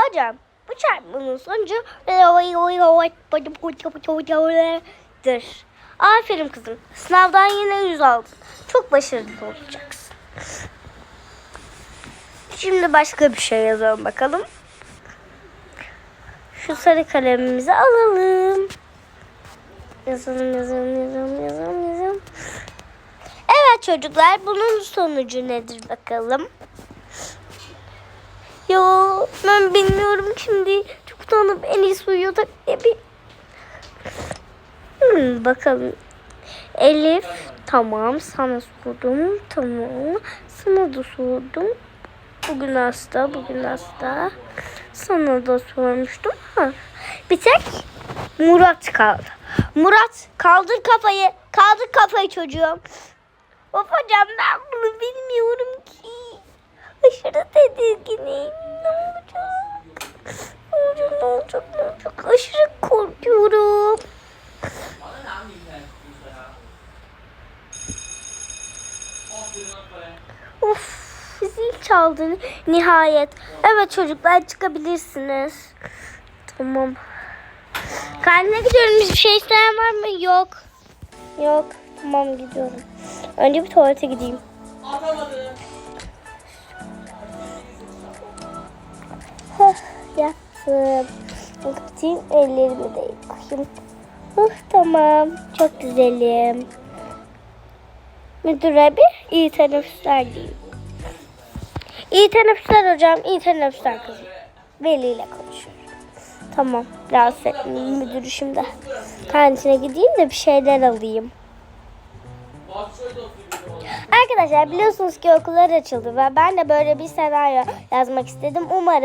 Hocam bu çarpmanın sonucu dır. Aferin kızım. Sınavdan yine yüz aldın. Çok başarılı olacaksın. Şimdi başka bir şey yazalım bakalım. Şu sarı kalemimizi alalım. Yazalım, yazalım, yazalım, yazalım, yazalım. Evet çocuklar bunun sonucu nedir bakalım. Ben bilmiyorum şimdi. Çok utanıp en iyisi uyuyordu. E, bir... Hmm, bakalım. Elif tamam sana sordum. Tamam. Sana da sordum. Bugün hasta, bugün hasta. Sana da sormuştum. Ha. Bir tek Murat kaldı. Murat kaldır kafayı. Kaldır kafayı çocuğum. Of hocam ben bunu bilmiyorum ki. Aşırı tedirginim. Ne olacak? Ne olacak, ne olacak, ne olacak? Korkuyorum. Of zil çaldı nihayet. Evet çocuklar çıkabilirsiniz. Tamam. Karnına gidiyorum. Bir şey isteyen var mı? Yok. Yok. Tamam gidiyorum. Önce bir tuvalete gideyim. Hah, yattım. Kapatayım ellerimi de yıkayayım. Hah, tamam. Çok güzelim. Müdüre bir iyi teneffüsler diyeyim. İyi teneffüsler hocam. iyi teneffüsler kızım. Veli ile konuşuyorum. Tamam. Rahatsız etmeyeyim müdürü şimdi. Kantine gideyim de bir şeyler alayım. Arkadaşlar biliyorsunuz ki okullar açıldı ve ben de böyle bir senaryo yazmak istedim. Umarım